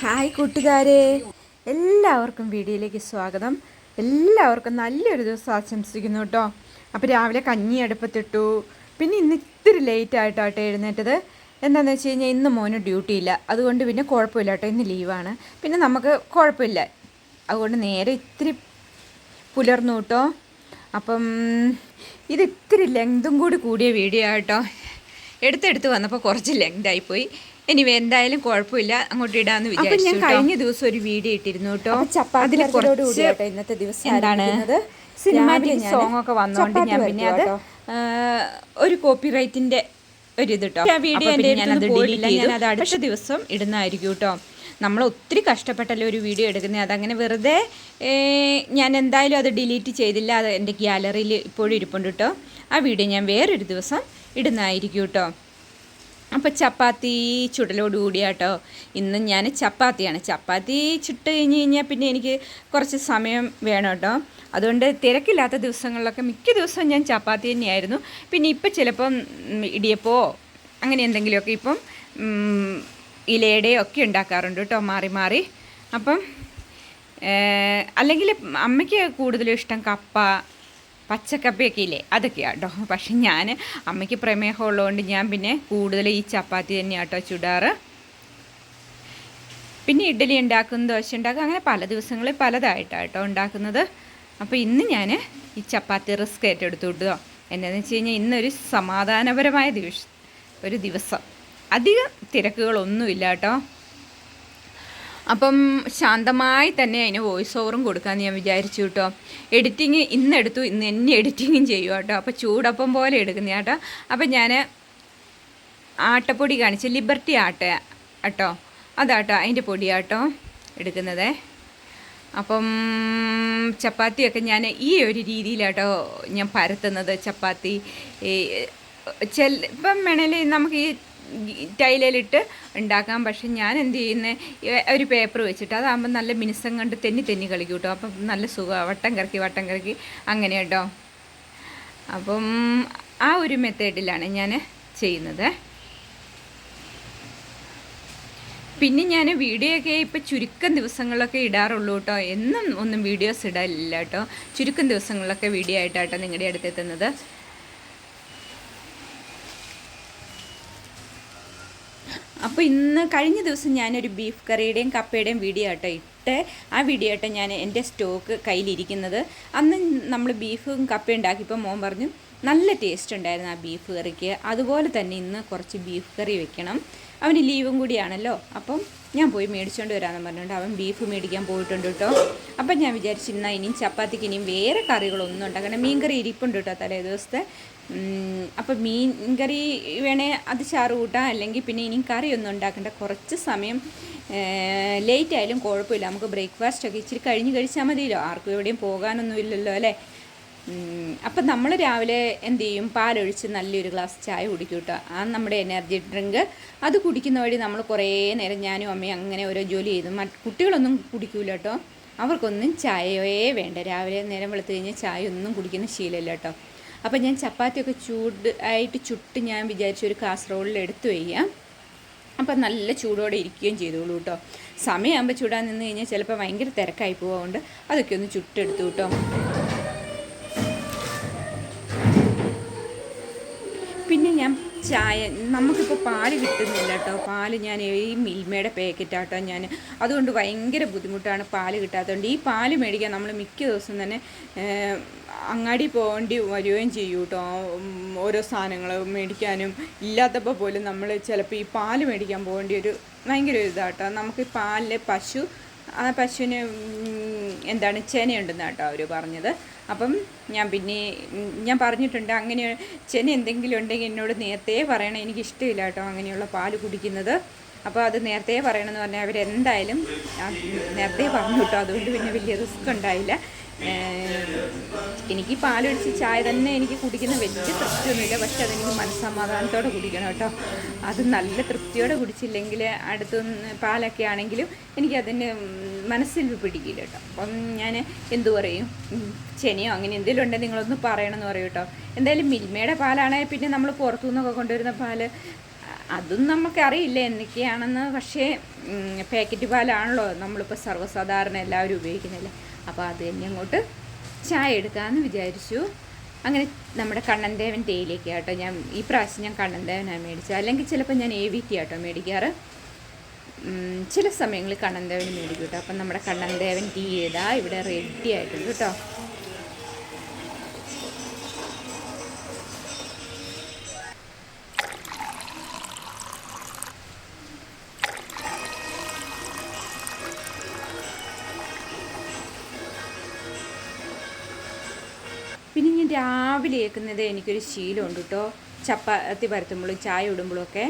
Hi കൂട്ടുകാരെ. എല്ലാവർക്കും വീഡിയോയിലേക്ക് സ്വാഗതം. എല്ലാവർക്കും നല്ലൊരു ദിവസം ആശംസിക്കുന്നു കേട്ടോ അപ്പോൾ രാവിലെ കഞ്ഞി അടുപ്പത്തിട്ടു. പിന്നെ ഇന്ന് ഇത്തിരി ലേറ്റ് ആയിട്ടാട്ടെ എഴുന്നേറ്റത്. എന്താണെന്ന് വെച്ച് കഴിഞ്ഞാൽ ഇന്ന് മോന് ഡ്യൂട്ടി ഇല്ല. അതുകൊണ്ട് പിന്നെ കുഴപ്പമില്ല കേട്ടോ ഇന്ന് ലീവാണ് പിന്നെ നമുക്ക് കുഴപ്പമില്ല. അതുകൊണ്ട് നേരെ ഇത്തിരി പുലർന്നു കേട്ടോ അപ്പം ഇത് ഇത്തിരി ലെങ്തും കൂടി കൂടിയ വീഡിയോ ആട്ടോ. എടുത്തെടുത്ത് വന്നപ്പോൾ കുറച്ച് ലെങ്തായി ഇനി എന്തായാലും കുഴപ്പമില്ല. അങ്ങോട്ട് ഇടാന്ന് വിചാരിച്ചു ഞാൻ കഴിഞ്ഞ ദിവസം ഒരു വീഡിയോ ഇട്ടിരുന്നു കേട്ടോ അതിൽ കുറച്ച് ഇന്നത്തെ ദിവസം എന്താണ്? സിനിമാറ്റിക് സോങ് ഒക്കെ വന്നോണ്ട് ഞാൻ പിന്നെ അത് ഒരു കോപ്പി റൈറ്റിന്റെ ഒരു ഇത് കേട്ടോ ആ വീഡിയോ ഞാൻ അത് ഡിലീറ്റ് ഞാൻ അത് അടുത്ത ദിവസം ഇടുന്നതായിരിക്കും കേട്ടോ നമ്മൾ ഒത്തിരി കഷ്ടപ്പെട്ടല്ലേ ഒരു വീഡിയോ എടുക്കുന്നത്? അതങ്ങനെ വെറുതെ ഞാൻ എന്തായാലും അത് ഡിലീറ്റ് ചെയ്തില്ല. അത് എന്റെ ഗ്യാലറിയിൽ ഇപ്പോഴും ഇരിപ്പുണ്ട് കേട്ടോ ആ വീഡിയോ ഞാൻ വേറൊരു ദിവസം ഇടുന്നതായിരിക്കും കേട്ടോ അപ്പോൾ ചപ്പാത്തി ചുടലോട് കൂടിയാട്ടോ. ഇന്ന് ഞാൻ ചപ്പാത്തിയാണ്. ചപ്പാത്തി ചുട്ട് കഴിഞ്ഞ് കഴിഞ്ഞാൽ പിന്നെ എനിക്ക് കുറച്ച് സമയം വേണം കേട്ടോ അതുകൊണ്ട് തിരക്കില്ലാത്ത ദിവസങ്ങളിലൊക്കെ മിക്ക ദിവസവും ഞാൻ ചപ്പാത്തി തന്നെയായിരുന്നു. പിന്നെ ഇപ്പം ചിലപ്പം ഇടിയപ്പോ അങ്ങനെ എന്തെങ്കിലുമൊക്കെ ഇപ്പം ഇലയുടെയൊക്കെ ഉണ്ടാക്കാറുണ്ട് കേട്ടോ മാറി മാറി. അപ്പം അല്ലെങ്കിൽ അമ്മയ്ക്ക് കൂടുതലും ഇഷ്ടം കപ്പ പച്ചക്കപ്പയൊക്കെ ഇല്ലേ അതൊക്കെയാണ് കേട്ടോ പക്ഷെ ഞാൻ അമ്മയ്ക്ക് പ്രമേഹം ഉള്ളതുകൊണ്ട് ഞാൻ പിന്നെ കൂടുതൽ ഈ ചപ്പാത്തി തന്നെയാണ് കേട്ടോ ചുടാറ്. പിന്നെ ഇഡ്ഡലി ഉണ്ടാക്കും ദോശ ഉണ്ടാക്കും അങ്ങനെ പല ദിവസങ്ങളിൽ പലതായിട്ടാണ് കേട്ടോ ഉണ്ടാക്കുന്നത്. അപ്പോൾ ഇന്ന് ഞാൻ ഈ ചപ്പാത്തി റിസ്ക് ഏറ്റെടുത്തു കേട്ടോ എന്താണെന്ന് വെച്ച് കഴിഞ്ഞാൽ ഇന്നൊരു സമാധാനപരമായ ദിവസം ഒരു ദിവസം. അധികം തിരക്കുകളൊന്നുമില്ല കേട്ടോ അപ്പം ശാന്തമായി തന്നെ അതിന് വോയിസ് ഓവറും കൊടുക്കാമെന്ന് ഞാൻ വിചാരിച്ചു കേട്ടോ എഡിറ്റിങ് ഇന്ന് എടുത്തു ഇന്ന് എന്നെ എഡിറ്റിങ്ങും ചെയ്യുക കേട്ടോ അപ്പോൾ ചൂടപ്പം പോലെ എടുക്കുന്ന കേട്ടോ അപ്പം ഞാൻ ആട്ടപ്പൊടി കാണിച്ച് ലിബർട്ടി ആട്ട കേട്ടോ അതാട്ടോ അതിന്റെ പൊടിയാട്ടോ എടുക്കുന്നത്. അപ്പം ചപ്പാത്തിയൊക്കെ ഞാൻ ഈ ഒരു രീതിയിലാട്ടോ ഞാൻ പരത്തുന്നത് ചപ്പാത്തി. ഇപ്പം വേണേൽ നമുക്ക് ഈ ടൈലിലിട്ട് ഉണ്ടാക്കാം. പക്ഷെ ഞാൻ എന്ത് ചെയ്യുന്നത് ഒരു പേപ്പർ വെച്ചിട്ട് അതാകുമ്പോൾ നല്ല മിനുസം കണ്ട് തെന്നി തെന്നി കളിക്കും കേട്ടോ. അപ്പം നല്ല സുഖമാണ് വട്ടം കറക്കി വട്ടം കറക്കി അങ്ങനെ കേട്ടോ. അപ്പം ആ ഒരു മെത്തേഡിലാണ് ഞാൻ ചെയ്യുന്നത്. പിന്നെ ഞാൻ വീഡിയോ ഒക്കെ ഇപ്പോൾ ചുരുക്കം ദിവസങ്ങളിലൊക്കെ ഇടാറുള്ളൂ കേട്ടോ. എന്നും ഒന്നും വീഡിയോസ് ഇടാനില്ല കേട്ടോ. ചുരുക്കം ദിവസങ്ങളിലൊക്കെ വീഡിയോ ആയിട്ടാട്ടോ നിങ്ങളുടെ അടുത്തെത്തുന്നത് അപ്പോൾ ഇന്ന് കഴിഞ്ഞ ദിവസം ഞാനൊരു ബീഫ് കറിയുടെയും കപ്പയുടെയും വീഡിയോ ആട്ടോ ഇട്ട് ആ വീഡിയോ ആട്ടോ ഞാൻ എന്റെ സ്റ്റോക്ക് കയ്യിലിരിക്കുന്നത്. അന്ന് നമ്മൾ ബീഫും കപ്പയും ഉണ്ടാക്കിയപ്പോൾ മോൻ പറഞ്ഞു നല്ല ടേസ്റ്റ് ഉണ്ടായിരുന്നു ആ ബീഫ് കറിക്ക് അതുപോലെ തന്നെ ഇന്ന് കുറച്ച് ബീഫ് കറി വെക്കണം. അവന് ലീവും കൂടിയാണല്ലോ. അപ്പം ഞാൻ പോയി മേടിച്ചുകൊണ്ട് വരാമെന്ന് പറഞ്ഞുകൊണ്ട് അവൻ ബീഫ് മേടിക്കാൻ പോയിട്ടുണ്ട് കേട്ടോ. അപ്പം ഞാൻ വിചാരിച്ചിരുന്ന ഇനിയും ചപ്പാത്തിക്ക് ഇനിയും വേറെ കറികളൊന്നും ഉണ്ടാക്കണം മീൻ കറി ഇരിപ്പുണ്ട് കേട്ടോ തലേ ദിവസത്തെ അപ്പം മീൻ കറി വേണേ അത് ചാറ് കൂട്ടാം അല്ലെങ്കിൽ പിന്നെ ഇനിയും കറിയൊന്നും ഉണ്ടാക്കേണ്ട. കുറച്ച് സമയം ലേറ്റ് ആയാലും കുഴപ്പമില്ല. നമുക്ക് ബ്രേക്ക്ഫാസ്റ്റ് ഒക്കെ ഇച്ചിരി കഴിഞ്ഞ് കഴിച്ചാൽ മതിയല്ലോ. ആർക്കും എവിടെയും പോകാനൊന്നുമില്ലല്ലോ അല്ലേ? അപ്പം നമ്മൾ രാവിലെ എന്ത് ചെയ്യും? പാലൊഴിച്ച് നല്ലൊരു ഗ്ലാസ് ചായ കുടിക്കും കേട്ടോ ആ നമ്മുടെ എനർജി ഡ്രിങ്ക് അത് കുടിക്കുന്ന വഴി നമ്മൾ കുറേ നേരം ഞാനും അമ്മയും അങ്ങനെ ഓരോ ജോലി ചെയ്തു. കുട്ടികളൊന്നും കുടിക്കൂല കേട്ടോ. അവർക്കൊന്നും ചായയേ വേണ്ട. രാവിലെ നേരം വെളുത്ത് കഴിഞ്ഞാൽ ചായ ഒന്നും കുടിക്കുന്ന ശീലമില്ല കേട്ടോ. അപ്പം ഞാൻ ചപ്പാത്തിയൊക്കെ ചൂട് ആയിട്ട് ചുട്ട് ഞാൻ വിചാരിച്ചു ഒരു കാസറോളിൽ എടുത്തു വയ്യാം അപ്പം നല്ല ചൂടോടെ ഇരിക്കുകയും ചെയ്തോളൂ കേട്ടോ സമയമാകുമ്പോൾ ചൂടാൻ നിന്ന് കഴിഞ്ഞാൽ ചിലപ്പോൾ ഭയങ്കര തിരക്കായി പോകുകൊണ്ട് അതൊക്കെ ഒന്ന് ചുട്ടെടുത്തു കേട്ടോ പിന്നെ ഞാൻ ചായ നമുക്കിപ്പോൾ പാൽ കിട്ടുന്നില്ല കേട്ടോ പാൽ ഞാൻ ഈ മിൽമയുടെ പാക്കറ്റാട്ടോ ഞാൻ അതുകൊണ്ട് ഭയങ്കര ബുദ്ധിമുട്ടാണ് പാൽ കിട്ടാത്തതുകൊണ്ട് ഈ പാൽ മേടിക്കാൻ നമ്മൾ മിക്ക ദിവസം തന്നെ അങ്ങാടി പോകേണ്ടി വരികയും ചെയ്യും കേട്ടോ ഓരോ സാധനങ്ങൾ മേടിക്കാനും ഇല്ലാത്തപ്പോൾ പോലും നമ്മൾ ചിലപ്പോൾ ഈ പാൽ മേടിക്കാൻ പോകേണ്ടി ഒരു ഭയങ്കര ഒരു ഇതാട്ടോ നമുക്ക് ഈ പാലിൽ പശു ആ പശുവിന് എന്താണ് ചെനയുണ്ടെന്ന് കേട്ടോ അവർ പറഞ്ഞത്. അപ്പം ഞാൻ പിന്നെ ഞാൻ പറഞ്ഞിട്ടുണ്ട് അങ്ങനെ ചെന എന്തെങ്കിലും ഉണ്ടെങ്കിൽ എന്നോട് നേരത്തെ പറയണം. എനിക്ക് ഇഷ്ടമില്ല കേട്ടോ അങ്ങനെയുള്ള പാൽ കുടിക്കുന്നത്. അപ്പോൾ അത് നേരത്തെ പറയണമെന്ന് പറഞ്ഞാൽ അവരെന്തായാലും നേരത്തെ പറഞ്ഞു കേട്ടോ അതുകൊണ്ട് പിന്നെ വലിയ റിസ്ക് ഉണ്ടായില്ല. എനിക്ക് പാലൊഴിച്ച് ചായ തന്നെ എനിക്ക് കുടിക്കുന്ന വലിയ തൃപ്തിയൊന്നുമില്ല. പക്ഷെ അതെനിക്ക് മനസ്സമാധാനത്തോടെ കുടിക്കണം കേട്ടോ. അത് നല്ല തൃപ്തിയോടെ കുടിച്ചില്ലെങ്കിൽ അടുത്ത് പാലൊക്കെ ആണെങ്കിലും എനിക്കതിന് മനസ്സിൽ പിടിക്കില്ല കേട്ടോ. അപ്പം ഞാൻ എന്തു പറയും? ചെനയോ അങ്ങനെ എന്തെങ്കിലും ഉണ്ടെങ്കിൽ നിങ്ങളൊന്ന് പറയണമെന്ന് പറയും കേട്ടോ. എന്തായാലും മിൽമയുടെ പാലാണെങ്കിൽ പിന്നെ നമ്മൾ പുറത്തു നിന്നൊക്കെ കൊണ്ടുവരുന്ന പാൽ. അതും നമുക്കറിയില്ല എന്തൊക്കെയാണെന്ന്. പക്ഷേ പാക്കറ്റ് പാലാണല്ലോ നമ്മളിപ്പോൾ സർവസാധാരണ എല്ലാവരും ഉപയോഗിക്കുന്നില്ല? അപ്പോൾ അത് തന്നെ അങ്ങോട്ട് ചായ എടുക്കാമെന്ന് വിചാരിച്ചു. അങ്ങനെ നമ്മുടെ കണ്ണൻദേവൻ തേയിലേക്ക് കേട്ടോ ഞാൻ ഈ പ്രാവശ്യം ഞാൻ കണ്ണൻദേവനാണ് മേടിച്ചത്. അല്ലെങ്കിൽ ചിലപ്പോൾ ഞാൻ എ വി ടി ആട്ടോ മേടിക്കാറ്. ചില സമയങ്ങളിൽ കണ്ണൻദേവൻ മേടിക്കും കേട്ടോ. അപ്പം നമ്മുടെ കണ്ണൻദേവൻ ടീ ചെയ്താൽ ഇവിടെ റെഡി ആയിട്ടുണ്ട് കേട്ടോ. രാവിലെ ഏൽക്കുന്നത് എനിക്കൊരു ശീലമുണ്ട് കേട്ടോ. ചപ്പാത്തി പരത്തുമ്പോഴും ചായ ഇടുമ്പോഴും ഒക്കെ.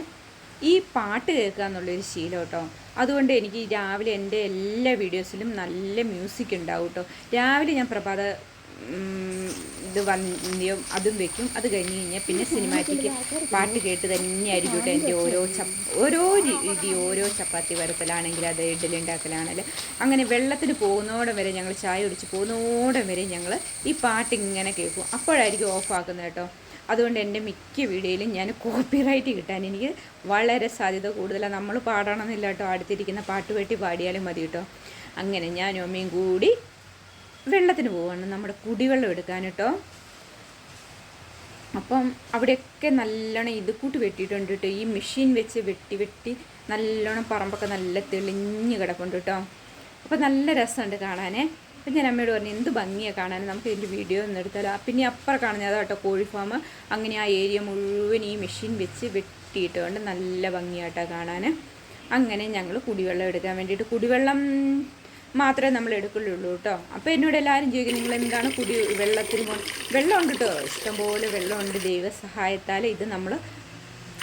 ഈ പാട്ട് കേൾക്കുക എന്നുള്ളൊരു ശീലം കേട്ടോ. അതുകൊണ്ട് എനിക്ക് രാവിലെ എന്റെ എല്ലാ വീഡിയോസിലും നല്ല മ്യൂസിക് ഉണ്ടാവും കേട്ടോ. രാവിലെ ഞാൻ പ്രഭാത ഇത് വന്ധ്യം അതും വെക്കും. അത് കഴിഞ്ഞ് കഴിഞ്ഞാൽ പിന്നെ സിനിമാറ്റിക്ക് പാട്ട് കേട്ട് തന്നെയായിരിക്കും കേട്ടോ എന്റെ ഓരോ ചപ്പ് ഓരോ രീതി ഓരോ ചപ്പാത്തി വരത്തലാണെങ്കിൽ അത് ഇഡ്ഡലി ഉണ്ടാക്കലാണെങ്കിൽ അങ്ങനെ വെള്ളത്തിന് പോകുന്നോടം വരെ ഞങ്ങൾ ചായ ഒടിച്ച് പോകുന്നോടം വരെ ഞങ്ങൾ ഈ പാട്ട് ഇങ്ങനെ കേൾക്കും. അപ്പോഴായിരിക്കും ഓഫാക്കുന്നത് കേട്ടോ അതുകൊണ്ട് എന്റെ മിക്ക വീഡിയോയിലും ഞാൻ കോപ്പിറൈറ്റ് കിട്ടാൻ എനിക്ക് വളരെ സാധ്യത കൂടുതലാണ്. നമ്മൾ പാടണമെന്നില്ല കേട്ടോ അടുത്തിരിക്കുന്ന പാട്ട് വെട്ടി പാടിയാലും മതി കേട്ടോ അങ്ങനെ ഞാനും അമ്മയും കൂടി വെള്ളത്തിന് പോവാണ്. നമ്മുടെ കുടിവെള്ളം എടുക്കാൻ കേട്ടോ. അപ്പം അവിടെയൊക്കെ നല്ലോണം ഇത് കൂട്ട് വെട്ടിയിട്ടുണ്ട് കേട്ടോ. ഈ മെഷീൻ വെച്ച് വെട്ടി വെട്ടി നല്ലോണം പറമ്പൊക്കെ നല്ല തെളിഞ്ഞ് കിടപ്പുണ്ട് കേട്ടോ. അപ്പോൾ നല്ല രസമുണ്ട് കാണാനേ. അപ്പം ഞാൻ അമ്മയോട് പറഞ്ഞു എന്ത് ഭംഗിയാണ് കാണാൻ നമുക്ക് ഇതിന്റെ വീഡിയോ ഒന്ന് എടുത്താലോ. പിന്നെ അപ്പുറം കാണുന്നത് കേട്ടോ കോഴി ഫാം അങ്ങനെ ആ ഏരിയ മുഴുവൻ ഈ മെഷീൻ വെച്ച് വെട്ടിയിട്ടുണ്ട്. നല്ല ഭംഗിയായിട്ടാണ് കാണാൻ അങ്ങനെ ഞങ്ങൾ കുടിവെള്ളം എടുക്കാൻ വേണ്ടിയിട്ട് കുടിവെള്ളം മാത്രമേ നമ്മൾ എടുക്കുള്ളൂ കേട്ടോ. അപ്പോൾ എന്നോട് എല്ലാവരും ചോദിക്കും നിങ്ങൾ എന്താണ് കുടി വെള്ളത്തിന് വെള്ളമുണ്ട് കേട്ടോ. ഇഷ്ടംപോലെ വെള്ളമുണ്ട്. ദൈവസഹായത്താൽ ഇത് നമ്മൾ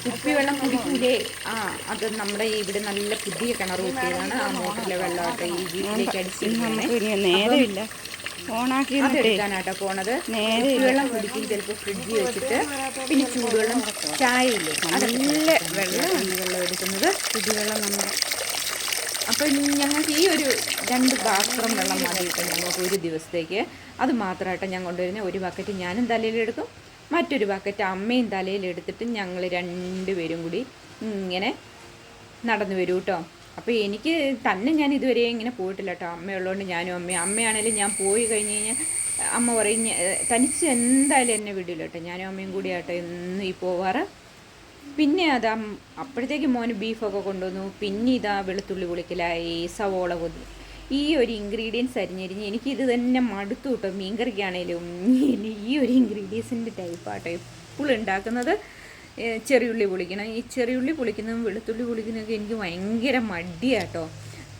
കുപ്പിവെള്ളം കുടിക്കൂലേ? ആ അത് നമ്മുടെ ഇവിടെ നല്ല പുതിയ കിണർ കുത്തിയതാണ് ആ മോട്ടറിലെ വെള്ളമൊക്കെ ഈ വീട്ടിലേക്ക് അടിച്ചിരിക്കുന്നത്. നേരമില്ല. ഓണാക്കി അതെടുക്കാനാട്ടോ പോണത്. വെള്ളം കുടിക്കും. ചിലപ്പോൾ ഫ്രിഡ്ജിൽ വെച്ചിട്ട് പിന്നെ ചൂടുവെള്ളം ചായയില്ലേ? നല്ല വെള്ളമാണ് വെള്ളം എടുക്കുന്നത്. കുടിവെള്ളം നമ്മുടെ അപ്പം ഞങ്ങൾക്ക് ഈ ഒരു രണ്ട് പാത്രം വെള്ളം മതി ഞങ്ങൾക്ക് ഒരു ദിവസത്തേക്ക് അത് മാത്രമായിട്ട് ഞാൻ കൊണ്ടുവരുന്ന ഒരു ബക്കറ്റ് ഞാനും തലയിലെടുക്കും മറ്റൊരു ബക്കറ്റ് അമ്മയും തലയിലെടുത്തിട്ട് ഞങ്ങൾ രണ്ടുപേരും കൂടി ഇങ്ങനെ നടന്നു വരും കേട്ടോ അപ്പോൾ എനിക്ക് തന്നെ ഞാൻ ഇതുവരെ ഇങ്ങനെ പോയിട്ടില്ല കേട്ടോ അമ്മയുള്ളതുകൊണ്ട് ഞാനും അമ്മയും അമ്മയാണെങ്കിലും ഞാൻ പോയി കഴിഞ്ഞ് കഴിഞ്ഞാൽ അമ്മ പറയും "ഞ- തനിച്ച് എന്തായാലും എന്നെ വിടില്ല കേട്ടോ ഞാനും അമ്മയും കൂടിയാട്ടോ എന്നും ഈ പോവാറ്. പിന്നെ അതാ അപ്പോഴത്തേക്ക് മോന് ബീഫൊക്കെ കൊണ്ടുവന്നു. പിന്നെ ഇതാ വെളുത്തുള്ളി പൊളിക്കലായി സവോള കൊതി. ഈ ഒരു ഇൻഗ്രീഡിയൻസ് അരിഞ്ഞരിഞ്ഞ് എനിക്കിത് തന്നെ മടുത്തു കേട്ടോ. മീൻകറിക്കാണേലും ഈ ഒരു ഇൻഗ്രീഡിയൻസിന്റെ ടൈപ്പാട്ടോ എപ്പോഴും ഉണ്ടാക്കുന്നത് ചെറിയുള്ളി പൊളിക്കണം. ഈ ചെറിയുള്ളി പൊളിക്കുന്നതും വെളുത്തുള്ളി പൊളിക്കുന്നതൊക്കെ എനിക്ക് ഭയങ്കര മടിയാട്ടോ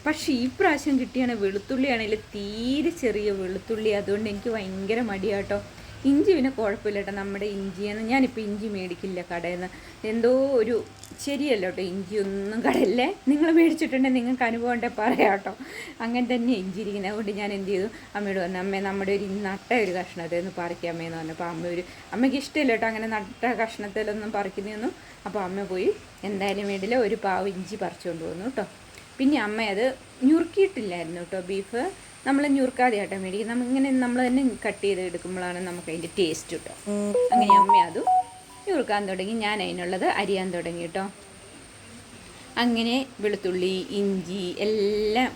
പക്ഷേ ഈ പ്രാവശ്യം കിട്ടിയാണ് വെളുത്തുള്ളി ആണെങ്കിൽ തീരെ ചെറിയ വെളുത്തുള്ളി. അതുകൊണ്ട് എനിക്ക് ഭയങ്കര മടിയാട്ടോ ഇഞ്ചി പിന്നെ കുഴപ്പമില്ല കേട്ടോ. നമ്മുടെ ഇഞ്ചിയെന്ന് ഞാനിപ്പോൾ ഇഞ്ചി മേടിക്കില്ല കടയിൽ നിന്ന് എന്തോ ഒരു ശരിയല്ല കേട്ടോ ഇഞ്ചി ഒന്നും കടയില്ലേ. നിങ്ങൾ മേടിച്ചിട്ടുണ്ടെങ്കിൽ നിങ്ങൾക്ക് അനുഭവം ഉണ്ടെ പറയാം കേട്ടോ. അങ്ങനെ തന്നെ ഇഞ്ചി ഇരിക്കുന്നത്. അതുകൊണ്ട് ഞാൻ എന്ത് ചെയ്തു? അമ്മയോട് പറഞ്ഞു അമ്മേ നമ്മുടെ ഒരു നട്ട ഒരു കഷ്ണത്തിൽ നിന്ന് പറിക്കാം അമ്മയെന്ന് പറഞ്ഞപ്പോൾ അമ്മ ഒരു അമ്മയ്ക്ക് ഇഷ്ടമില്ല കേട്ടോ അങ്ങനെ നട്ട കഷ്ണത്തിലൊന്നും പറിക്കുന്നതൊന്നും. അപ്പോൾ അമ്മ പോയി എന്തായാലും വേണ്ടില്ല ഒരു പാവ് ഇഞ്ചി പറിച്ചുകൊണ്ട് വന്നു കേട്ടോ. പിന്നെ അമ്മ അത് ഞുറുക്കിയിട്ടില്ലായിരുന്നു കേട്ടോ ബീഫ്. നമ്മൾ ഞുറുക്കാതെ ആട്ടോ മേടിക്കും നമ്മളിങ്ങനെ നമ്മൾ തന്നെ കട്ട് ചെയ്ത് എടുക്കുമ്പോഴാണ് നമുക്ക് അതിന്റെ ടേസ്റ്റ് കേട്ടോ അങ്ങനെ അമ്മ അതും ഞുറുക്കാൻ തുടങ്ങി. ഞാൻ അതിനുള്ളത് അരിയാൻ തുടങ്ങി കേട്ടോ അങ്ങനെ വെളുത്തുള്ളി ഇഞ്ചി എല്ലാം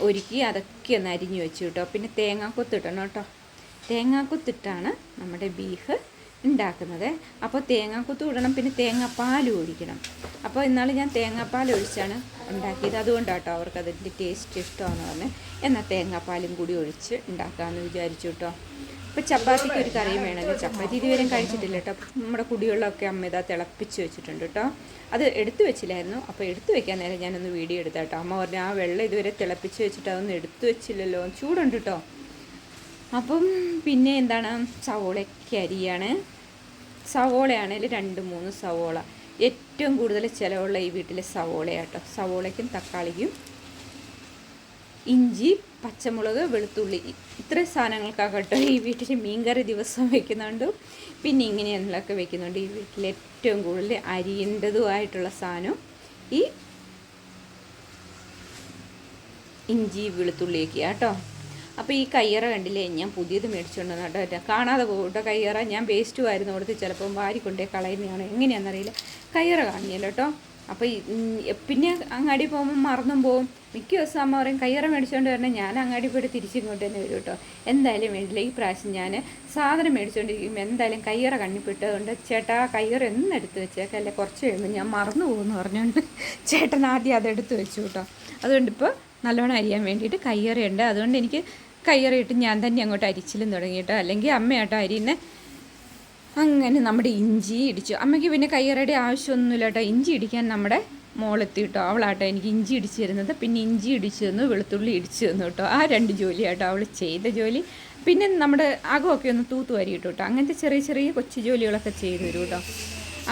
ഒരുക്കി അതൊക്കെ ഒന്ന് അരിഞ്ഞു വെച്ചു കേട്ടോ പിന്നെ തേങ്ങാക്കൊത്തിട്ടണം കേട്ടോ തേങ്ങാക്കൊത്തിട്ടാണ് നമ്മുടെ ബീഫ് ഉണ്ടാക്കുന്നത്. അപ്പോൾ തേങ്ങാക്കുത്ത് ഇടണം പിന്നെ തേങ്ങാപ്പാൽ ഒഴിക്കണം. അപ്പോൾ ഇന്നാൾ ഞാൻ തേങ്ങാപ്പാൽ ഒഴിച്ചാണ് ഉണ്ടാക്കിയത്. അതുകൊണ്ടാട്ടോ അവർക്ക് അതിന്റെ ടേസ്റ്റ് ഇഷ്ടമാണെന്ന് പറഞ്ഞ് എന്നാൽ തേങ്ങാപ്പാലും കൂടി ഒഴിച്ച് ഉണ്ടാക്കാമെന്ന് വിചാരിച്ചു കേട്ടോ. ഇപ്പോൾ ചപ്പാത്തിക്ക് ഒരു കറിയും വേണമല്ലോ. ചപ്പാത്തി ഇതുവരെ കഴിച്ചിട്ടില്ല കേട്ടോ. നമ്മുടെ കുടിവെള്ളമൊക്കെ അമ്മ ഇതാ തിളപ്പിച്ച് വെച്ചിട്ടുണ്ട് കേട്ടോ. അത് എടുത്തു വെച്ചില്ലായിരുന്നു. അപ്പോൾ എടുത്തു വെക്കാൻ നേരം ഞാനൊന്ന് വീഡിയോ എടുത്താട്ടോ. അമ്മ പറഞ്ഞു ആ വെള്ളം ഇതുവരെ തിളപ്പിച്ച് വെച്ചിട്ട് അതൊന്നും എടുത്തു വെച്ചില്ലല്ലോ. ചൂടുണ്ട് കേട്ടോ. അപ്പം പിന്നെ എന്താണ്? സവോളയൊക്കെ അരിയാണ്. സവോളയാണെങ്കിൽ രണ്ട് മൂന്ന് സവോള. ഏറ്റവും കൂടുതൽ ചിലവുള്ള ഈ വീട്ടിലെ സവോളയാട്ടോ. സവോളയ്ക്കും തക്കാളിക്കും ഇഞ്ചി പച്ചമുളക് വെളുത്തുള്ളി. ഇത്ര സാധനങ്ങൾക്കാണ് കേട്ടോ ഈ വീട്ടിൽ മീൻകറി ദിവസം വെക്കുന്നുണ്ട്. പിന്നെ ഇങ്ങനെയുള്ളതൊക്കെ വെക്കുന്നുണ്ട്. ഈ വീട്ടിൽ ഏറ്റവും കൂടുതൽ അരിയേണ്ടതുമായിട്ടുള്ള സാധനം ഈ ഇഞ്ചി വെളുത്തുള്ളിയൊക്കെ കേട്ടോ അപ്പോൾ ഈ കയ്യറ കണ്ടില്ലേ? ഞാൻ പുതിയത് മേടിച്ചുകൊണ്ട് വന്നു കേട്ടോ കാണാതെ പോകും കേട്ടോ കയ്യറ. ഞാൻ വേസ്റ്റ് വാരുന്ന കൊടുത്ത് ചിലപ്പം വാരി കൊണ്ടേ കളയുന്നതാണ്. എങ്ങനെയാണെന്നറിയില്ല കയ്യറ കാണിയല്ലോ കേട്ടോ. അപ്പോൾ പിന്നെ അങ്ങാടി പോകുമ്പോൾ മറന്നും പോകും മിക്ക ദിവസം അമ്മ പറയും കയ്യറ മേടിച്ചുകൊണ്ട് വരണേ. ഞാൻ അങ്ങാടി പോയിട്ട് തിരിച്ചിങ്ങോട്ട് തന്നെ വരും കേട്ടോ. എന്തായാലും വേണ്ടില്ല. ഈ പ്രാവശ്യം ഞാൻ സാധനം മേടിച്ചുകൊണ്ടിരിക്കുമ്പോൾ എന്തായാലും കയ്യറ കണ്ണിപ്പിട്ടതുകൊണ്ട് ചേട്ടാ കയ്യറ എന്നെടുത്ത് വെച്ചേക്കല്ലേ? കുറച്ച് കഴിയുമ്പോൾ ഞാൻ മറന്നു പോകുമെന്ന് പറഞ്ഞുകൊണ്ട് ചേട്ടൻ ആദ്യം അതെടുത്ത് വെച്ചു കേട്ടോ. അതുകൊണ്ട് ഇപ്പോൾ നല്ലോണം അരിയാൻ വേണ്ടിയിട്ട് കയ്യറയുണ്ട്. അതുകൊണ്ട് എനിക്ക് കയ്യറയിട്ട് ഞാൻ തന്നെ അങ്ങോട്ട് അരിച്ചിലും തുടങ്ങിയിട്ടോ. അല്ലെങ്കിൽ അമ്മയാട്ടോ അരിന്ന് അങ്ങനെ നമ്മുടെ ഇഞ്ചി ഇടിച്ചു. അമ്മയ്ക്ക് പിന്നെ കയ്യറയുടെ ആവശ്യമൊന്നുമില്ല കേട്ടോ ഇഞ്ചി ഇടിക്കാൻ നമ്മുടെ മോളെത്തി കേട്ടോ. അവളാട്ടോ എനിക്ക് ഇഞ്ചി ഇടിച്ചു തരുന്നത്. പിന്നെ ഇഞ്ചി ഇടിച്ചു തന്നു വെളുത്തുള്ളി ഇടിച്ചു തന്നു കേട്ടോ. ആ രണ്ട് ജോലിയാട്ടോ അവൾ ചെയ്ത ജോലി. പിന്നെ നമ്മുടെ അകമൊക്കെ ഒന്ന് തൂത്തു വരി കേട്ടോ. അങ്ങനത്തെ ചെറിയ ചെറിയ കൊച്ചു ജോലികളൊക്കെ ചെയ്തു തരും കേട്ടോ.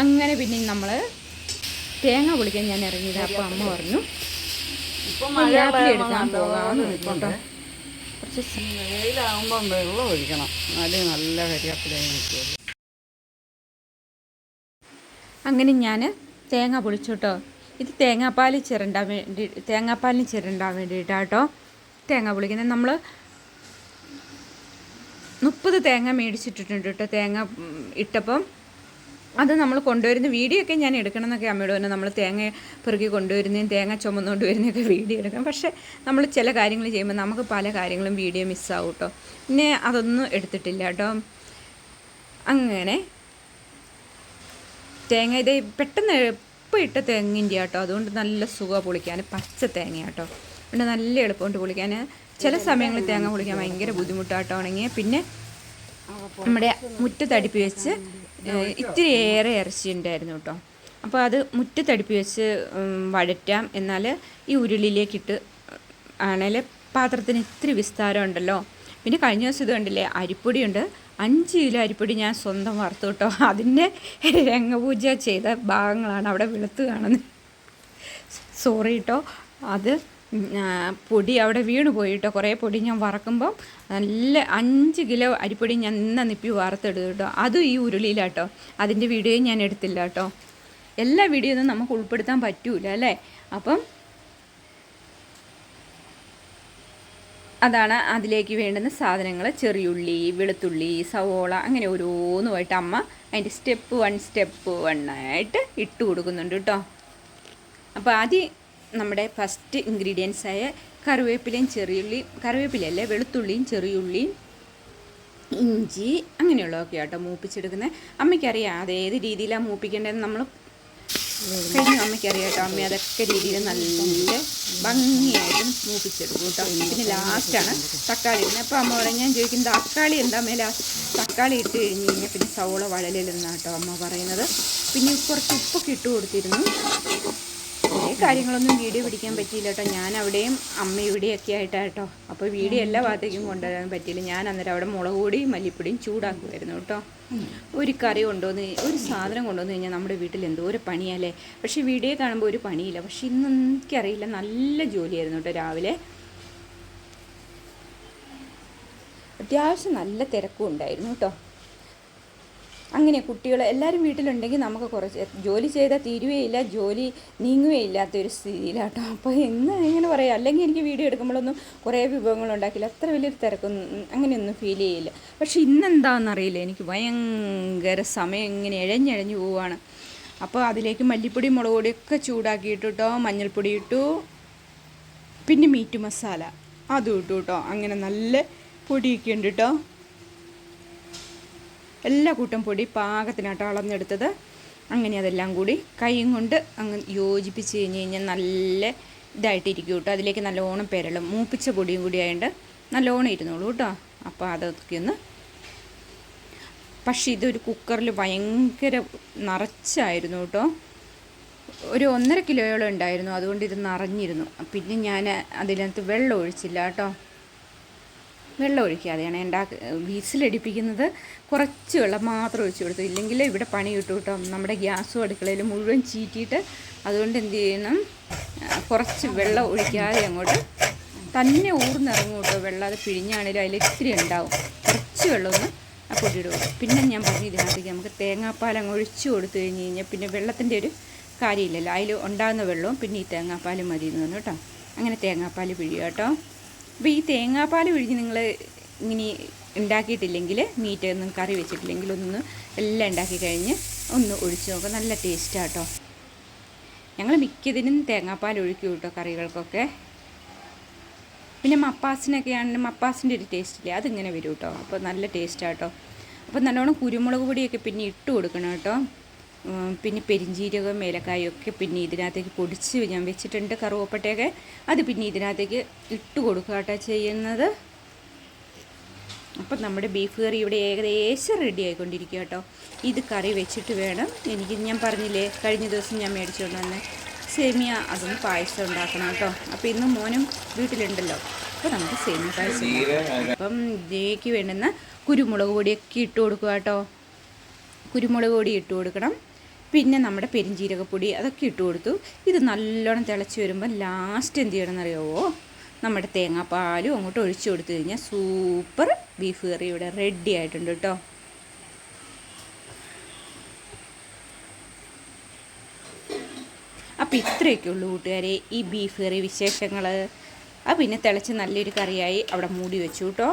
അങ്ങനെ പിന്നെ നമ്മൾ തേങ്ങ പൊളിക്കാൻ ഞാൻ ഇറങ്ങിയത്. അപ്പോൾ അമ്മ പറഞ്ഞു എടുക്കാൻ പോകാമെന്ന് കേട്ടോ. കുറച്ച് വെയിലാകുമ്പം വെള്ളം ഒഴിക്കണം എന്നാലേ നല്ല കരിയാപ്പിലായി അങ്ങനെ ഞാൻ തേങ്ങ പൊളിച്ചു കേട്ടോ ഇത് തേങ്ങാപ്പാൽ ചിരണ്ടാൻ വേണ്ടി തേങ്ങാപ്പാലിന് ചിരണ്ടാൻ വേണ്ടിയിട്ടാട്ടോ തേങ്ങ പൊളിക്കുന്നത്. നമ്മൾ മുപ്പത് തേങ്ങ മേടിച്ചിട്ടിട്ടുണ്ട് കേട്ടോ തേങ്ങ ഇട്ടപ്പം. അത് നമ്മൾ കൊണ്ടുവരുന്ന വീഡിയോ ഒക്കെ ഞാൻ എടുക്കണം എന്നൊക്കെ അമ്മയോട് തന്നെ നമ്മൾ തേങ്ങ പെറുക്കി കൊണ്ടുവരുന്നതും തേങ്ങ ചുമന്നുകൊണ്ട് വരുന്നതൊക്കെ വീഡിയോ എടുക്കാം പക്ഷേ നമ്മൾ ചില കാര്യങ്ങൾ ചെയ്യുമ്പോൾ നമുക്ക് പല കാര്യങ്ങളും വീഡിയോ മിസ്സാവും കേട്ടോ. പിന്നെ അതൊന്നും എടുത്തിട്ടില്ല കേട്ടോ. അങ്ങനെ തേങ്ങ ഇത് പെട്ടെന്ന് എളുപ്പം ഇട്ട തേങ്ങിന്റെ കേട്ടോ അതുകൊണ്ട് നല്ല സുഖമാണ് പൊളിക്കാൻ. പച്ച തേങ്ങ കേട്ടോ. അതുകൊണ്ട് നല്ല എളുപ്പമുണ്ട് പൊളിക്കാൻ. ചില സമയങ്ങളിൽ തേങ്ങ പൊളിക്കാൻ ഭയങ്കര ബുദ്ധിമുട്ടാട്ടോ ആണെങ്കിൽ പിന്നെ നമ്മുടെ മുറ്റത്തടുപ്പി വെച്ച് ഇത്തിരി ഏറെ ഇറച്ചി ഉണ്ടായിരുന്നു കേട്ടോ. അപ്പോൾ അത് മുറ്റത്തടുപ്പി വെച്ച് വഴറ്റാം. എന്നാൽ ഈ ഉരുളിയിലേക്കിട്ട് ആണേൽ പാത്രത്തിന് ഇത്തിരി വിസ്താരം ഉണ്ടല്ലോ. പിന്നെ കഴിഞ്ഞ ദിവസം ഇത് കണ്ടില്ലേ അരിപ്പൊടിയുണ്ട്. അഞ്ച് കിലോ അരിപ്പൊടി ഞാൻ സ്വന്തം വറുത്തു കേട്ടോ. അതിന്റെ രംഗപൂജ ചെയ്ത ഭാഗങ്ങളാണ് അവിടെ വെളുത്ത് കാണുന്നത്. സോറി കേട്ടോ. അത് പൊടി അവിടെ വീണ് പോയിട്ടോ. കുറേ പൊടി ഞാൻ വറക്കുമ്പം നല്ല അഞ്ച് കിലോ അരിപ്പൊടി ഞാൻ ഇന്ന നിപ്പി വറുത്തെടുത്തു കേട്ടോ. അതും ഈ ഉരുളിയിലാട്ടോ. അതിന്റെ വീഡിയോയും ഞാൻ എടുത്തില്ല കേട്ടോ എല്ലാ വീഡിയോ ഒന്നും നമുക്ക് ഉൾപ്പെടുത്താൻ പറ്റൂല അല്ലേ? അപ്പം അതാണ് അതിലേക്ക് വേണ്ടുന്ന സാധനങ്ങൾ. ചെറിയുള്ളി വെളുത്തുള്ളി സവോള അങ്ങനെ ഓരോന്നുമായിട്ട് അമ്മ അതിന്റെ സ്റ്റെപ്പ് വൺ സ്റ്റെപ്പ് വണ്ണായിട്ട് ഇട്ട് കൊടുക്കുന്നുണ്ട് കേട്ടോ. അപ്പോൾ ആദ്യം നമ്മുടെ ഫസ്റ്റ് ഇൻഗ്രീഡിയൻസ് ആയ കറിവേപ്പിലയും ചെറിയുള്ളിയും കറിവേപ്പിലയല്ലേ വെളുത്തുള്ളിയും ചെറിയുള്ളിയും ഇഞ്ചി അങ്ങനെയുള്ളതൊക്കെ ആട്ടോ മൂപ്പിച്ചെടുക്കുന്നത് അമ്മയ്ക്കറിയാം അത് ഏത് രീതിയിലാണ് മൂപ്പിക്കേണ്ടതെന്ന് നമ്മൾ കഴിഞ്ഞു അമ്മയ്ക്കറിയാം കേട്ടോ. അമ്മ അതൊക്കെ രീതിയിൽ നല്ല ഭംഗിയായിട്ട് മൂപ്പിച്ചെടുക്കും കേട്ടോ. പിന്നെ ലാസ്റ്റാണ് തക്കാളി. ഇടുന്നത് അപ്പോൾ അമ്മ പറഞ്ഞ ഞാൻ ചോദിക്കും തക്കാളി എന്താ അമ്മ? ലാസ്റ്റ് തക്കാളി ഇട്ട് കഴിഞ്ഞ് കഴിഞ്ഞാൽ പിന്നെ സവോള വഴലിലെന്നാണ് കേട്ടോ അമ്മ പറയുന്നത്. പിന്നെ കുറച്ച് ഉപ്പൊക്കെ ഇട്ട് കൊടുത്തിരുന്നു. കാര്യങ്ങളൊന്നും വീഡിയോ പിടിക്കാൻ പറ്റിയില്ല കേട്ടോ. ഞാൻ അവിടെയും അമ്മ ഇവിടെയൊക്കെ ആയിട്ടാണ് കേട്ടോ. അപ്പോൾ വീഡിയോ എല്ലാ ഭാഗത്തേക്കും കൊണ്ടുവരാൻ പറ്റിയില്ല. ഞാൻ അന്നേരം അവിടെ മുളക് പൊടിയും മല്ലിപ്പൊടിയും ചൂടാക്കുമായിരുന്നു കേട്ടോ. ഒരു കറി കൊണ്ടുവന്ന് ഒരു സാധനം കൊണ്ടുവന്ന് കഴിഞ്ഞാൽ നമ്മുടെ വീട്ടിൽ എന്തോ ഒരു പണിയല്ലേ? പക്ഷേ വീഡിയോ കാണുമ്പോൾ ഒരു പണിയില്ല. പക്ഷേ ഇന്ന് എനിക്കറിയില്ല. നല്ല ജോലിയായിരുന്നു കേട്ടോ രാവിലെ. അത്യാവശ്യം നല്ല തിരക്കും ഉണ്ടായിരുന്നു കേട്ടോ. അങ്ങനെ കുട്ടികൾ എല്ലാവരും വീട്ടിലുണ്ടെങ്കിൽ നമുക്ക് കുറച്ച് ജോലി ചെയ്താൽ തീരുകയില്ല ജോലി ഇല്ലാത്തൊരു സ്ഥിതിയിലാട്ടോ. അപ്പോൾ എന്ന് എങ്ങനെ പറയാം? അല്ലെങ്കിൽ എനിക്ക് വീഡിയോ എടുക്കുമ്പോഴൊന്നും കുറേ വിഭവങ്ങൾ ഉണ്ടാക്കില്ല. അത്ര വലിയൊരു തിരക്കൊന്നും അങ്ങനെയൊന്നും ഫീൽ ചെയ്യില്ല. പക്ഷെ ഇന്നെന്താണെന്നറിയില്ല എനിക്ക് ഭയങ്കര സമയം ഇങ്ങനെ ഇഴഞ്ഞഴഞ്ഞു പോവുകയാണ് അപ്പോൾ അതിലേക്ക് മല്ലിപ്പൊടി മുളക് പൊടിയൊക്കെ ചൂടാക്കിയിട്ട് കേട്ടോ മഞ്ഞൾപ്പൊടി ഇട്ടു. പിന്നെ മീറ്റ് മസാല. അതും ഇട്ടു കേട്ടോ അങ്ങനെ നല്ല പൊടിയൊക്കെ ഉണ്ട് കേട്ടോ എല്ലാ കൂട്ടം പൊടി പാകത്തിനാട്ടോ അളന്നെടുത്തത്. അങ്ങനെ അതെല്ലാം കൂടി കൈയും കൊണ്ട് അങ്ങ് യോജിപ്പിച്ച് കഴിഞ്ഞ് കഴിഞ്ഞാൽ നല്ല ഇതായിട്ടിരിക്കും കേട്ടോ അതിലേക്ക് നല്ലോണം പെരളും. മൂപ്പിച്ച പൊടിയും കൂടി ആയതുകൊണ്ട് നല്ലോണം ഇരുന്നോളൂ കേട്ടോ അപ്പോൾ അതൊക്കെ ഒന്ന് പക്ഷേ ഇതൊരു കുക്കറിൽ ഭയങ്കര നിറച്ചായിരുന്നു കേട്ടോ ഒരു ഒന്നര കിലോയോളം ഉണ്ടായിരുന്നു. അതുകൊണ്ട് ഇത് നിറഞ്ഞിരുന്നു. പിന്നെ ഞാൻ അതിനകത്ത് വെള്ളം ഒഴിച്ചില്ല കേട്ടോ വെള്ളം ഒഴിക്കാതെയാണ് ഉണ്ടാക്ക വീസിലടിപ്പിക്കുന്നത് കുറച്ച് വെള്ളം മാത്രം ഒഴിച്ചു കൊടുത്തു. ഇല്ലെങ്കിൽ ഇവിടെ പണി കിട്ടും കേട്ടോ. നമ്മുടെ ഗ്യാസും അടുക്കളയിൽ മുഴുവൻ ചീറ്റിയിട്ട് അതുകൊണ്ട് എന്ത് ചെയ്യണം? കുറച്ച് വെള്ളം ഒഴിക്കാതെ അങ്ങോട്ട് തന്നെ ഊർന്നിറങ്ങും കേട്ടോ. വെള്ളം അത് പിഴിഞ്ഞാണേലും അതിൽ ഇത്തിരി ഉണ്ടാവും. കുറച്ച് വെള്ളം ഒന്ന് ആ പൊടിയിടും പിന്നെ ഞാൻ പറഞ്ഞു ഇതിനകത്തേക്ക് നമുക്ക് തേങ്ങാപ്പാൽ അങ്ങ് ഒഴിച്ചു കൊടുത്തു കഴിഞ്ഞ് കഴിഞ്ഞാൽ പിന്നെ വെള്ളത്തിന്റെ ഒരു കാര്യമില്ലല്ലോ. അതിൽ ഉണ്ടാകുന്ന വെള്ളവും പിന്നെ ഈ തേങ്ങാപ്പാൽ മതി എന്ന് പറഞ്ഞു കേട്ടോ. അങ്ങനെ തേങ്ങാപ്പാൽ പിഴിയാം കേട്ടോ. അപ്പോൾ ഈ തേങ്ങാപ്പാൽ ഒഴിഞ്ഞ് നിങ്ങൾ ഇങ്ങനെ ഉണ്ടാക്കിയിട്ടില്ലെങ്കിൽ മീറ്റ് ഒന്നും കറി വെച്ചിട്ടില്ലെങ്കിൽ ഒന്ന് എല്ലാം ഉണ്ടാക്കി കഴിഞ്ഞ് ഒന്ന് ഒഴിച്ച് നോക്കുക നല്ല ടേസ്റ്റാണ് കേട്ടോ ഞങ്ങൾ മിക്കതിനും തേങ്ങാപ്പാൽ ഒഴിക്കും കേട്ടോ കറികൾക്കൊക്കെ. പിന്നെ മപ്പാസിനൊക്കെ ആണെങ്കിൽ മപ്പാസിന്റെ ഒരു ടേസ്റ്റ് ഇല്ലേ അതിങ്ങനെ വരും കേട്ടോ അപ്പോൾ നല്ല ടേസ്റ്റാണ് കേട്ടോ അപ്പോൾ നല്ലോണം കുരുമുളക് പൊടിയൊക്കെ പിന്നെ ഇട്ട് കൊടുക്കണം കേട്ടോ പിന്നെ പെരിഞ്ചീരകം ഏലക്കായും ഒക്കെ പിന്നെ ഇതിനകത്തേക്ക് പൊടിച്ച് ഞാൻ വെച്ചിട്ടുണ്ട് കറുവപ്പട്ടയൊക്കെ. അത് പിന്നെ ഇതിനകത്തേക്ക് ഇട്ട് കൊടുക്കുക കേട്ടോ ചെയ്യുന്നത്. അപ്പം നമ്മുടെ ബീഫ് കറി ഇവിടെ ഏകദേശം റെഡി ആയിക്കൊണ്ടിരിക്കുക കേട്ടോ. ഇത് കറി വെച്ചിട്ട് വേണം. എനിക്ക് ഞാൻ പറഞ്ഞില്ലേ കഴിഞ്ഞ ദിവസം ഞാൻ മേടിച്ചുകൊണ്ട് വന്ന് സേമിയ അതും പായസം ഉണ്ടാക്കണം കേട്ടോ. അപ്പോൾ ഇന്ന് മോനും വീട്ടിലുണ്ടല്ലോ. അപ്പോൾ നമുക്ക് സേമിയ പായസം അപ്പം ഇതിലേക്ക് വേണ്ടുന്ന കുരുമുളക് പൊടിയൊക്കെ ഇട്ട് കൊടുക്കുക കേട്ടോ. കുരുമുളക് പൊടി ഇട്ട് കൊടുക്കണം. പിന്നെ നമ്മുടെ പെരിഞ്ജീരകപ്പൊടി അതൊക്കെ ഇട്ട് കൊടുത്തു. ഇത് നല്ലോണം തിളച്ച് വരുമ്പോൾ ലാസ്റ്റ് എന്ത് ചെയ്യണം എന്നറിയാവോ? നമ്മുടെ തേങ്ങാപ്പാലും അങ്ങോട്ട് ഒഴിച്ചു കൊടുത്തു കഴിഞ്ഞാൽ സൂപ്പർ ബീഫ് കറി ഇവിടെ റെഡി ആയിട്ടുണ്ട് കേട്ടോ അപ്പോൾ ഇത്രയൊക്കെ ഉള്ളൂ കൂട്ടുകാരെ ഈ ബീഫ് കറി വിശേഷങ്ങൾ ആ പിന്നെ തിളച്ച് നല്ലൊരു കറിയായി അവിടെ മൂടി വെച്ചു കേട്ടോ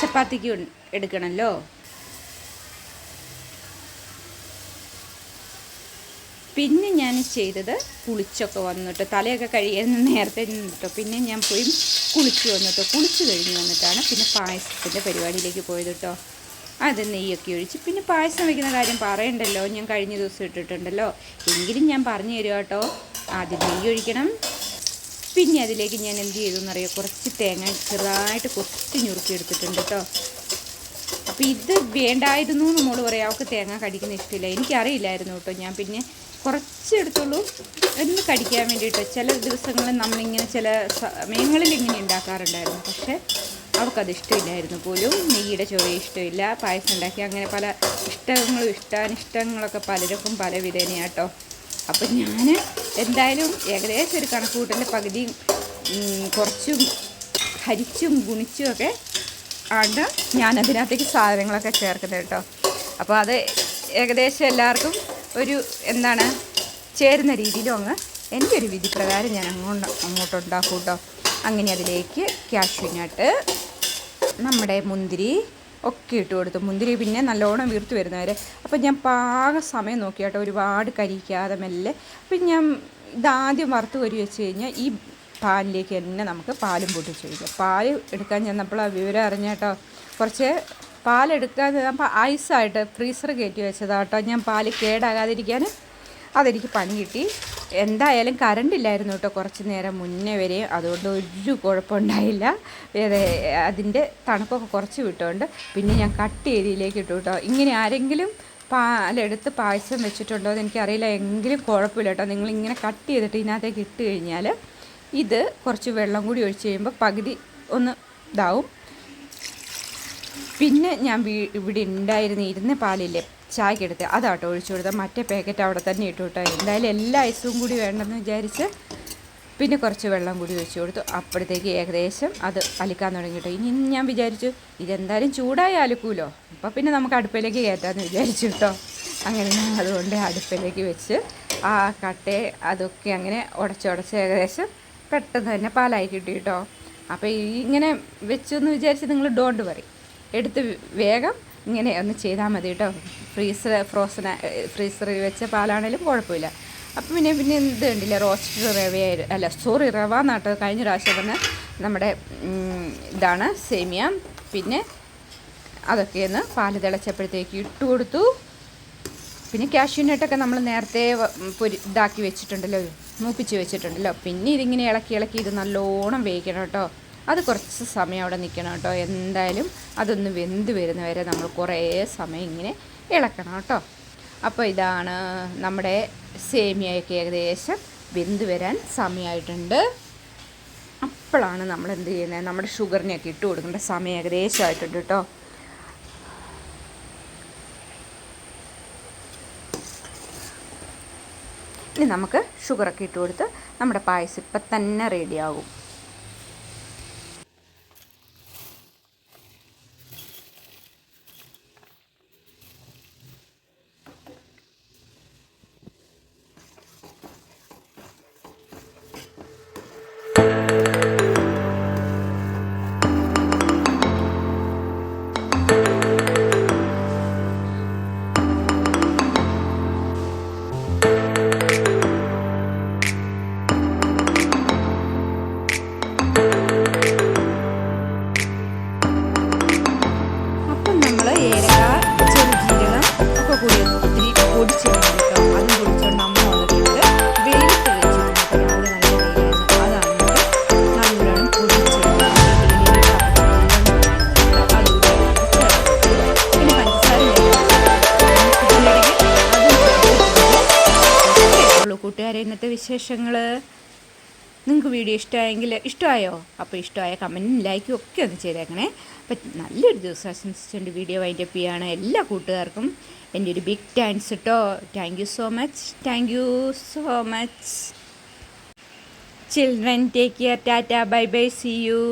ചപ്പാത്തിക്ക് എടുക്കണമല്ലോ പിന്നെ ഞാൻ ചെയ്തത് കുളിച്ചൊക്കെ വന്നിട്ട് തലയൊക്കെ കഴിയുന്ന നേരത്തെ നിന്നിട്ടോ. പിന്നെ ഞാൻ പോയി കുളിച്ച് വന്നിട്ടോ. കുളിച്ച് കഴിഞ്ഞ് വന്നിട്ടാണ് പിന്നെ പായസത്തിന്റെ പരിപാടിയിലേക്ക് പോയത് കേട്ടോ. അത് നെയ്യൊക്കെ ഒഴിച്ച് പിന്നെ പായസം വയ്ക്കുന്ന കാര്യം പറയണ്ടല്ലോ. ഞാൻ കഴിഞ്ഞ ദിവസം ഇട്ടിട്ടുണ്ടല്ലോ. എങ്കിലും ഞാൻ പറഞ്ഞു തരുക കേട്ടോ. ആദ്യം നെയ്യ് ഒഴിക്കണം. പിന്നെ അതിലേക്ക് ഞാൻ എന്ത് ചെയ്തു എന്നറിയോ? കുറച്ച് തേങ്ങ ചെറുതായിട്ട് കൊത്തി ഞുറുക്കി എടുത്തിട്ടുണ്ട് കേട്ടോ. അപ്പോൾ ഇത് വേണ്ടായിരുന്നു എന്ന് മോൾ പറയാം. അവൾക്ക് തേങ്ങ കടിക്കുന്ന ഇഷ്ടമില്ല. എനിക്കറിയില്ലായിരുന്നു കേട്ടോ. ഞാൻ പിന്നെ കുറച്ച് എന്ന് കടിക്കാൻ വേണ്ടിയിട്ട് ചില ദിവസങ്ങളിൽ നമ്മളിങ്ങനെ ചില സമയങ്ങളിൽ ഇങ്ങനെ ഉണ്ടാക്കാറുണ്ടായിരുന്നു. പക്ഷേ അവൾക്കത് ഇഷ്ടമില്ലായിരുന്നു പോലും. നെയ്യുടെ ചുവ ഇഷ്ടമില്ല. പായസം ഉണ്ടാക്കി. അങ്ങനെ പല ഇഷ്ടങ്ങളും ഇഷ്ടാനിഷ്ടങ്ങളൊക്കെ പലർക്കും പല വിധേനയാട്ടോ അപ്പം ഞാൻ എന്തായാലും ഏകദേശം ഒരു കണക്കുകൂട്ടലിന്റെ പകുതിയും കുറച്ചും ഹരിച്ചും ഗുണിച്ചും ഒക്കെ ആണ് ഞാൻ അതിനകത്തേക്ക് സാധനങ്ങളൊക്കെ ചേർക്കുന്നത് കേട്ടോ അപ്പോൾ അത് ഏകദേശം എല്ലാവർക്കും ഒരു എന്താണ് ചേരുന്ന രീതിയിലും അങ്ങ് എന്റെ ഒരു വിധി പ്രകാരം ഞാൻ അങ്ങോട്ട് അങ്ങോട്ട് ഉണ്ടാക്കും കേട്ടോ അങ്ങനെ അതിലേക്ക് കാഷ്യൂനട്ട് നമ്മുടെ മുന്തിരി ഒക്കെ ഇട്ട് കൊടുത്തു. മുന്തിരി പിന്നെ നല്ലോണം വീർത്ത് വരുന്നവരെ. അപ്പം ഞാൻ പാക സമയം നോക്കി കേട്ടോ ഒരുപാട് കരിക്കാതെ മെല്ലെ. അപ്പം ഞാൻ ഇതാദ്യം വറുത്ത് കരി വെച്ച് കഴിഞ്ഞാൽ ഈ പാലിലേക്ക് തന്നെ നമുക്ക് പാലും പൊട്ടിച്ച് ഒഴിക്കാം. പാൽ എടുക്കാൻ ചെന്നപ്പോൾ ആ വിവരം അറിഞ്ഞ കേട്ടോ. കുറച്ച് പാലെടുക്കാൻ അപ്പോൾ ഐസായിട്ട് ഫ്രീസർ കയറ്റി വെച്ചതാട്ടോ. ഞാൻ പാൽ കേടാകാതിരിക്കാൻ അതെനിക്ക് പണി കിട്ടി. എന്തായാലും കറണ്ട് ഇല്ലായിരുന്നു കേട്ടോ കുറച്ച് നേരം മുന്നേ വരെ. അതുകൊണ്ട് ഒരു കുഴപ്പമുണ്ടായില്ല. അതിന്റെ തണുപ്പൊക്കെ കുറച്ച് വിട്ടുകൊണ്ട് പിന്നെ ഞാൻ കട്ട് ഏരിയയിലേക്ക് ഇട്ടു കേട്ടോ. ഇങ്ങനെ ആരെങ്കിലും പാലെടുത്ത് പായസം വെച്ചിട്ടുണ്ടോ എന്ന് എനിക്കറിയില്ല. എങ്കിലും കുഴപ്പമില്ല കേട്ടോ. നിങ്ങളിങ്ങനെ കട്ട് ചെയ്തിട്ട് ഇതിനകത്തേക്ക് ഇട്ട് കഴിഞ്ഞാൽ ഇത് കുറച്ച് വെള്ളം കൂടി ഒഴിച്ച് കഴിയുമ്പോൾ പകുതി ഒന്ന് ഇതാവും. പിന്നെ ഞാൻ ഇവിടെ ഉണ്ടായിരുന്ന ഇരുന്ന പാലില്ലേ ചായക്കെടുത്ത് അതാട്ടോ ഒഴിച്ചു കൊടുത്തത്. മറ്റേ പാക്കറ്റ് അവിടെ തന്നെ ഇട്ടു കേട്ടോ. എന്തായാലും എല്ലാ ഐസും കൂടി വേണ്ടെന്ന് വിചാരിച്ച് പിന്നെ കുറച്ച് വെള്ളം കൂടി ഒഴിച്ചു കൊടുത്തു. അപ്പോഴത്തേക്ക് ഏകദേശം അത് അലിക്കാൻ തുടങ്ങി ഇനി ഞാൻ വിചാരിച്ചു ഇതെന്തായാലും ചൂടായി അലക്കൂലോ. അപ്പോൾ പിന്നെ നമുക്ക് അടുപ്പിലേക്ക് കയറ്റാമെന്ന് വിചാരിച്ചു കേട്ടോ. അങ്ങനെ ഞാൻ അതുകൊണ്ട് അടുപ്പിലേക്ക് വെച്ച് ആ കട്ടയെ അതൊക്കെ അങ്ങനെ ഉടച്ചുടച്ച് ഏകദേശം പെട്ടെന്ന് തന്നെ പാലായി കിട്ടി കേട്ടോ. അപ്പോൾ ഇങ്ങനെ വെച്ചു എന്ന് വിചാരിച്ച് നിങ്ങൾ ഡോണ്ട് പറയും എടുത്ത് വേഗം ഇങ്ങനെ ഒന്ന് ചെയ്താൽ മതി കേട്ടോ. ഫ്രീസർ ഫ്രോസൺ ഫ്രീസറിൽ വെച്ച പാലാണേലും കുഴപ്പമില്ല. അപ്പം പിന്നെ പിന്നെ ഇത് കണ്ടില്ല റോസ്റ്റഡ് റവയായിരുന്നു അല്ല സോറി റവ എന്നാട്ടോ കഴിഞ്ഞ പ്രാവശ്യം തന്നെ നമ്മുടെ ഇതാണ് സേമിയ. പിന്നെ അതൊക്കെയൊന്ന് പാൽ തിളച്ചപ്പോഴത്തേക്ക് ഇട്ട് കൊടുത്തു. പിന്നെ കാഷ്യൂനട്ടൊക്കെ നമ്മൾ നേരത്തെ പൊരി ഇതാക്കി വെച്ചിട്ടുണ്ടല്ലോ മൂപ്പിച്ച് വെച്ചിട്ടുണ്ടല്ലോ. പിന്നെ ഇതിങ്ങനെ ഇളക്കി ഇളക്കി ഇത് നല്ലോണം വേവിക്കണം കേട്ടോ. അത് കുറച്ച് സമയം അവിടെ നിൽക്കണം കേട്ടോ. എന്തായാലും അതൊന്ന് വെന്ത് വരുന്നവരെ നമ്മൾ കുറേ സമയം ഇങ്ങനെ ഇളക്കണം കേട്ടോ. അപ്പോൾ ഇതാണ് നമ്മുടെ സേമിയയൊക്കെ ഏകദേശം വെന്ത് വരാൻ സമയമായിട്ടുണ്ട്. അപ്പോഴാണ് നമ്മൾ എന്ത് ചെയ്യുന്നത്? നമ്മുടെ ഷുഗറിനെയൊക്കെ ഇട്ട് കൊടുക്കേണ്ട സമയം ഏകദേശമായിട്ടുണ്ട് കേട്ടോ. ഇനി നമുക്ക് ഷുഗറൊക്കെ ഇട്ട് കൊടുത്ത് നമ്മുടെ പായസം ഇപ്പം തന്നെ റെഡിയാകും വിശേഷങ്ങൾ നിങ്ങൾക്ക് വീഡിയോ ഇഷ്ടമായെങ്കിൽ ഇഷ്ടമായോ? അപ്പോൾ ഇഷ്ടമായ കമന്റും ലൈക്കും ഒക്കെ ഒന്ന് ചെയ്തേക്കണേ. അപ്പം നല്ലൊരു ദിവസം ആശംസിച്ചുകൊണ്ട് വീഡിയോ വൈൻഡ് അപ്പ് ചെയ്യുകയാണ് എല്ലാ കൂട്ടുകാർക്കും. എന്റെ ഒരു ബിഗ് താങ്ക്സ് കേട്ടോ thank you so much thank you so much children take care tata bye bye see you